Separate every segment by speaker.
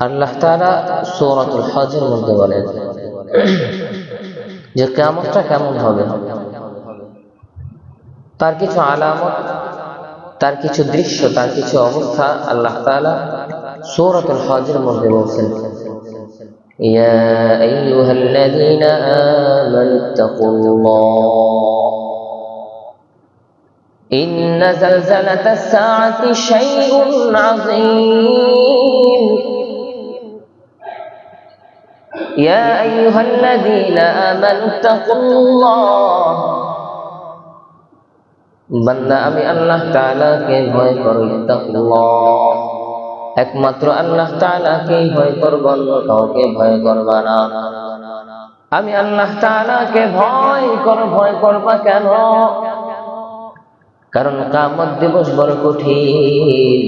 Speaker 1: আল্লাহ তাআলা সূরাতুল হজের মধ্যে বলেন যে কিয়ামতটা কেমন হবে তার কিছু আলামত তার কিছু দৃশ্য তার কিছু অবস্থা আল্লাহ তাআলা সূরাতুল হজের মধ্যে বলছেন يا أيها الذين آمنوا اتقوا الله إن زلزلة الساعة شيء عظيم يا أيها الذين آمنوا اتقوا الله বান্দা আমি আল্লাহ তাআলাকে ভয় করো ইত্তাকুল্লাহ একমাত্র আল্লাহ তাআলাকে ভয় করব অন্য কাউকে ভয় করবা না আমি আল্লাহ তাআলাকে ভয় কর ভয় করবা কেন কারণ কামত দিবস বড় কঠিন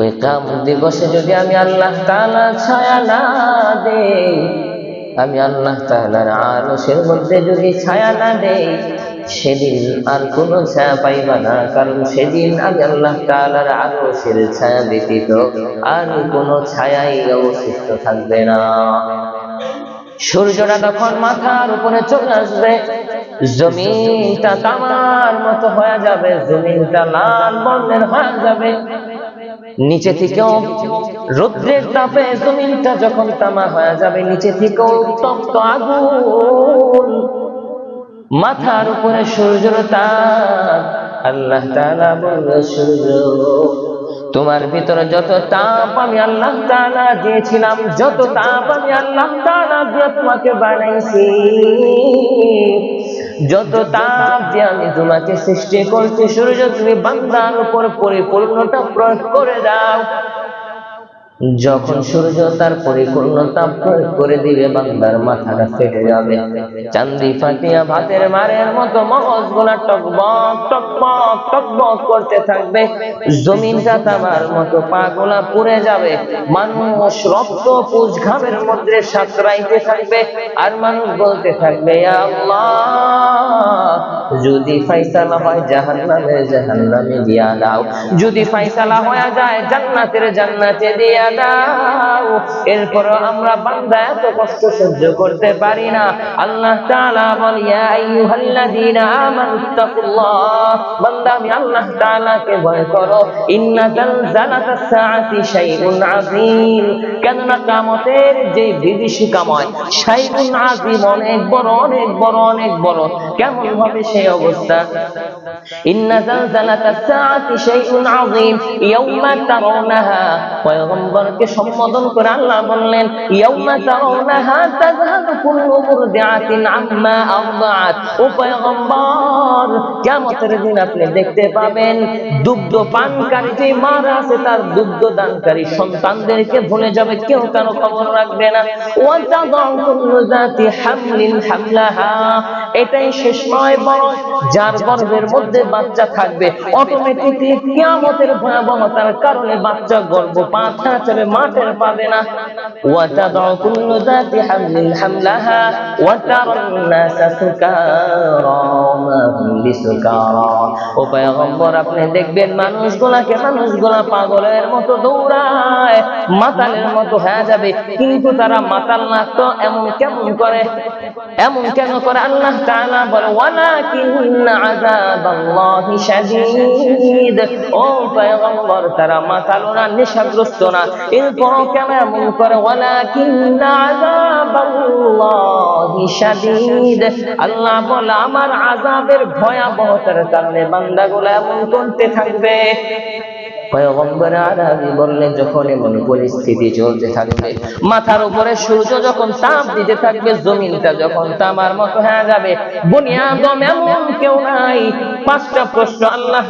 Speaker 1: ওই কামত দিবসে যদি আমি আল্লাহ তাআলা ছায়া না দেই, আমি আল্লাহ তাআলার আরশের মধ্যে যদি ছায়া না দেই, সেদিন আর কোন ছায়া পাইবা না। কারণ সেদিন আমি আল্লাহ তাআলার আরশের ছায়া ব্যতীত আর কোন ছায়াই অবশিষ্ট থাকবে না। সূর্যটা তখন মাথার উপরে চলে আসবে। জমিনটা তামার মতো হয়ে যাবে, জমিনটা লাল বর্ণের হয়ে যাবে। নিচে থেকেও রৌদ্রের তাপে জমিনটা যখন তামা হয়ে যাবে, নিচে থেকেও তপ্ত আগুন। মাথার উপরে সূর্যের তাপ, আল্লাহ তাআলা বলল সূর্য, তোমার ভিতরে যত তাপ আমি আল্লাহ তাআলা দিয়েছিলাম, যত তাপ আমি আল্লাহ তাআলা দিয়ে তোমাকে বানাইছি যত তাপ দিয়ে আমি তোমাকে সৃষ্টি করছি, সূর্য তুমি বান্দার উপর পরিপূর্ণতা প্রয়োগ করে দাও। যখন সূর্য তার পরিপূর্ণতা প্রয়োগ করে দিবে, বান্দার মাথাটা ফেটে যাবে। চান্দি ফাটিয়া ভাতের মারের মতো মগজগুলা টকবক টকবক টকবক করতে থাকবে। জমিনটা তামার মতো পা গুলা পুড়ে যাবে। মানুষ রক্ত পুজ ঘামের মধ্যে সাঁতরাইতে থাকবে আর মানুষ বলতে থাকবে যদি ফাইসালা হয় জাহান্নামে জাহান্নামে দিয়া দাও। যদি ফাইসালা হয়ে যায়, জান্নাতের জান্নাতে দিয়া দাও। এরপরও আমরা বান্দা এত কষ্ট সহ্য করতে পারি না। আল্লাহ তাআলা বল, ইয়া আইয়ুহাল্লাযীনা আমানুত্তাকুল্লাহ বান্দা, আমি আল্লাহ তাআলাকে ভয় করো। ইন্না জালজালাতাস সাআতি শাইউন আযীম। কেননা কিয়ামতের যে বিভীষিকাময়, শাইউন আযীম অনেক বড় অনেক বড় অনেক বড়। কেমন হবে সেই অবস্থা? ইন্না জালজালাতাস সাআতি শাইউন আযীম, ইয়াউমা তারাউনাহা। পয়গম্বরকে সম্বোধন করে আল্লাহ বললেন, ইয়াউমা তারাউনাহা তাযহাবু কুল্লু মুরদিআতিন আম্মা আরদাআত। ও পয়গম্বর, কিয়ামতের দিন আপনি দেখতে পাবেন দুগ্ধ পানকারী যে মারা আছে, তার দুগ্ধ দানকারী সন্তানদেরকে ভুলে যাবে, কেউ কারও খবর রাখবে না। ওয়াতাদাউ কুল্লু যাতি হামলিন হামলাহা। এটাই শেষ নয় বরং যার গর্ভের মধ্যে বাচ্চা থাকবে অটোমেটিকলি কিয়ামতের ভয়াবহতার কারণে বাচ্চা গর্ভপাত হয়ে যাবে মাঠের পাবে না। ওয়াতাদাউ কুল্লু যাতি হামলিন হামলাহা নাসা মা হুম বিসুকারা ও পয়গম্বর, আপনি দেখবেন পাগলের মতো দৌড়ায়, মাতালের মতো হয়ে যাবে, কিন্তু তারা মাতাল না তো এমন কেমন করে? এমন কেন করে? আল্লাহ শাদীদ। ও পয়গম্বর, তারা নেশাগ্রস্ত না। কেন এমন করে? শাদীদ। আল্লাহ বলে, আমার আযাবের ভয়াবহতার কারণে বান্দাগুলো এমন করতে থাকবে। পয়গম্বর আরবি বললেন যখন এমন পরিস্থিতি চলতে থাকবে, মাথার উপরে সূর্য যখন তাপ দিতে থাকবে, জমিনটা যখন তামার মতো হয়ে যাবে বুনিয়াদম এমন কেউ নাই। পাঁচটা প্রশ্ন আল্লাহ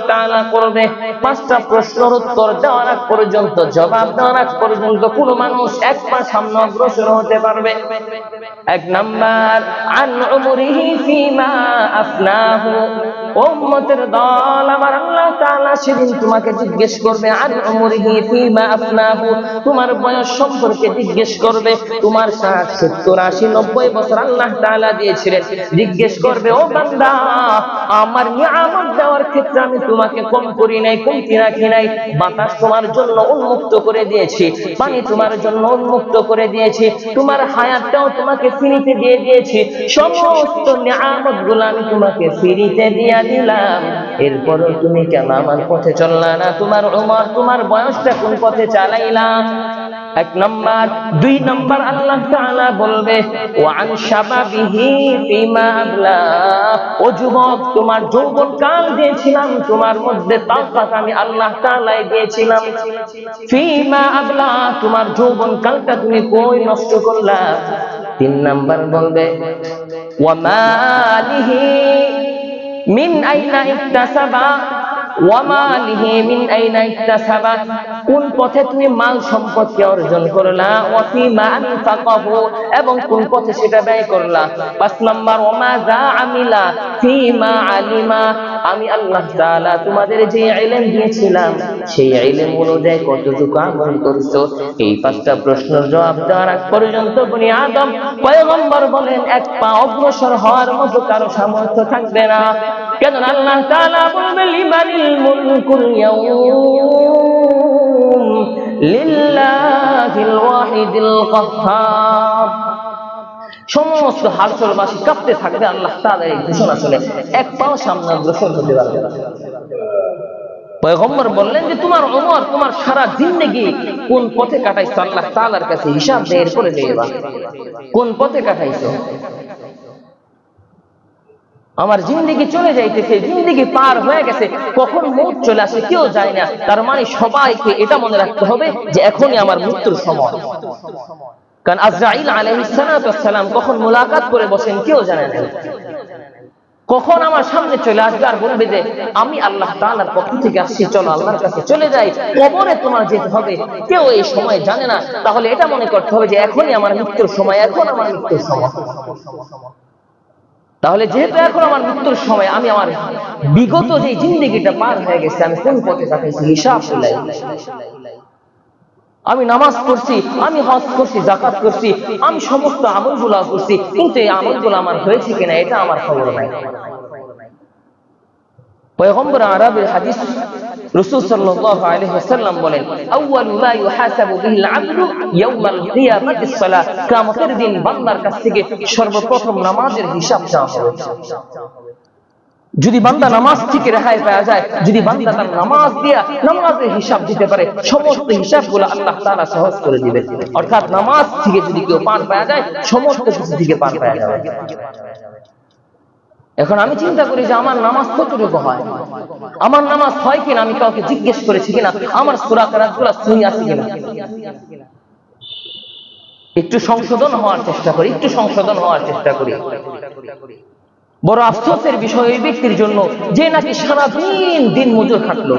Speaker 1: করবে। পাঁচটা প্রশ্নের উত্তর দেওয়ার আগ পর্যন্ত, জবাব দেওয়ার আগ পর্যন্ত কোনো মানুষ এক পা সামনে অগ্রসর হতে পারবে। এক নাম্বার, আন উমরিহি ফিমা আফনাহু। উম্মতের দল আমার আল্লাহ তাআলা সেদিন তোমাকে জিজ্ঞেস করবে আন উমরিহি ফিমা আফনাহু। তোমার বয়স সম্পর্কে জিজ্ঞেস করবে, তোমার ষাট সত্তর, আশি, নব্বই বছর আল্লাহ তাআলা দিয়েছিলেন। জিজ্ঞেস করবে, ও বান্দা, আমার নিয়ামত দেওয়ার ক্ষেত্রে আমি তোমাকে কম করি নাই, কমতি রাখি নাই। বাতাস তোমার জন্য উন্মুক্ত করে দিয়েছি, পানি তোমার জন্য উন্মুক্ত করে দিয়েছি, তোমার হায়াতটাও তোমাকে ফ্রিতে দিয়ে দিয়েছি। সমস্ত নিয়ামত আমি তোমাকে ফ্রিতে দিয়ে দিলাম। এরপরও তুমি কেন আমার পথে চললা না? তোমার উমর, তোমার বয়সটা কোন পথে চালাইলাম এক নম্বর। দুই নম্বর আল্লাহ তাআলা বলবে ওয়ান শাবাবিহি ফিমা আবলা। ও যুবক, তোমার যৌবন কাল দিয়েছিলাম, তোমার মধ্যে তাকাত আমি আল্লাহ তাআলাই দিয়েছিলাম। ফিমা আবলা, তোমার যৌবন কালটা তুমি কই নষ্ট করলা? তিন নাম্বার বলবে ওয়ামালিহি মিন من أين اكتسب কোন পথে তুমি মাল অর্জন এবং কোন পথে সেটা ব্যয় করলা? পাঁচ নাম্বার, ওমা যা আমিলা ফিমা আলিমা। আমি আল্লাহ তোমাদের যে ইলম দিয়েছিলাম, সেই ইলম অনুযায়ী কতটুকু আমল করছ? এই পাঁচটা প্রশ্নের জবাব দেওয়ার আগ পর্যন্ত আদম বলেন, এক পা অগ্রসর হওয়ার মতো কারও সামর্থ্য থাকবে না। কেন আল্লাহ তাআলা মুলকুল ইয়াউম লিল্লাহিল ওয়াহিদিল সমস্ত কাঁপতে থাকবে, আল্লাহ তাআলা এই ঘোষণা শুনে এক পাও সামনে অগ্রসর হতে পারবে পয়গম্বর বললেন যে, তোমার অমর তোমার সারা জিন্দগি কোন পথে কাটাইছো? আল্লাহ তাআলার কাছে হিসাব বের করে দেবা কোন পথে কাটাইছো? আমার জিন্দগি চলে যাইতেছে, জিন্দগি পার হয়ে গেছে, কখন মৌত চলে আসে কেউ যায় না। তার মানে সবাইকে এটা মনে রাখতে হবে যে এখনই আমার মৃত্যুর সময়। কারণ আজরাইল আলাইহিস সালাম কখন মোলাকাত করে বসেন কেউ জানে না। কখন আমার সামনে চলে আসবে আর বলবে যে, আমি আল্লাহ তাআলার পক্ষ থেকে আসছি, চলো আল্লাহর কাছে চলে যাই। কবরে তোমার যেতে হবে। কেউ এই সময় জানে না। তাহলে এটা মনে করতে হবে যে, এখনই আমার মৃত্যুর সময়, এখন আমার মৃত্যুর সময়। তাহলে যেহেতু এখন আমার মৃত্যুর সময়, আমি আমার বিগত যে জিন্দগিটা পার হয়ে গেছে, আমি কোন পথে কাটাইছি হিসাব আমি নামাজ পড়ছি, আমি হজ করছি জাকাত করছি, আমি সমস্ত আমলগুলা করছি, কিন্তু এই আমলগুলো আমার হয়েছে কিনা, এটা আমার খবর নাই। পয়গম্বর আরবের হাদিস রাসূল সাল্লাল্লাহু আলাইহি ওয়াসাল্লাম বলেন, আউয়ালু মা ইউহাসাবু বিহিল আবদু ইয়াউমাল কিয়ামাতি সালাত কিয়ামতের দিন বান্দার কাছ থেকে সর্বপ্রথম নামাজের হিসাব চাওয়া হবে। যদি বান্দা নামাজ থেকে রেহাই পাওয়া যায়, যদি বান্দা তার নামাজ দিয়া নামাজের হিসাব দিতে পারে, সমস্ত হিসাবগুলো আল্লাহ তাআলা সহজ করে দিবে অর্থাৎ নামাজ থেকে যদি কেউ পার পাওয়া যায়, সমস্ত কিছু থেকে পার পাওয়া যাবে। এখন আমি চিন্তা করি যে আমার নামাজ কতটুকু হয়? আমার নামাজ হয় কিনা আমি কাউকে জিজ্ঞেস করেছি কিনা? আমার সুরা আছে কিনা? একটু সংশোধন হওয়ার চেষ্টা করি, একটু সংশোধন হওয়ার চেষ্টা করি। বড় আফসোসের বিষয় ওই ব্যক্তির জন্য যে নাকি সারাদিন দিন মজুর খাটলো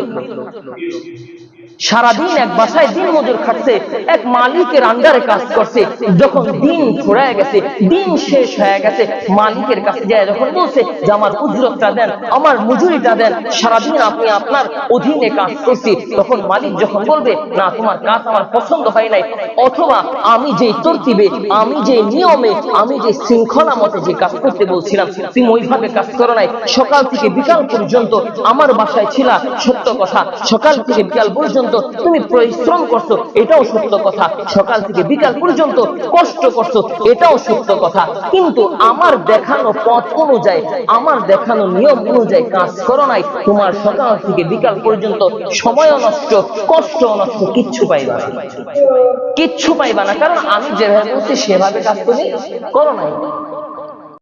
Speaker 1: সারাদিন এক বাসায় দিন মজুর খাটছে, এক মালিকের আন্ডারে কাজ করছে, যখন দিন ফুরায় গেছে, দিন শেষ হয়ে গেছে, মালিকের কাছে যায় যখন বলছে যে আমার উজরতটা দেন, আমার মজুরিটা দেন, সারাদিন আপনি আপনার অধীনে কাজ করছি। তখন মালিক যখন বলবে, না, তোমার কাজ আমার পছন্দ হয় নাই, অথবা আমি যে তরতিবে, আমি যে নিয়মে, আমি যে শৃঙ্খলা মতে যে কাজ করতে বলছিলাম, তুমি ওইভাবে কাজ করো নাই। সকাল থেকে বিকাল পর্যন্ত আমার বাসায় ছিলা সত্য কথা। সকাল থেকে বিকাল পর্যন্ত তুমি পরিশ্রম করছ, এটাও সত্য কথা। সকাল থেকে বিকাল পর্যন্ত কষ্ট করছ, এটাও সত্য কথা। কিন্তু আমার দেখানো পথ অনুযায়ী, আমার দেখানো নিয়ম অনুযায়ী কাজ করো নাই, তোমার সকাল থেকে বিকাল পর্যন্ত সময় নষ্ট কষ্ট নষ্ট, কিচ্ছু পাইবা না। কিচ্ছু পাইবা না, কারণ আমি যেভাবে বলছি সেভাবে কাজ তুমি করো নাই।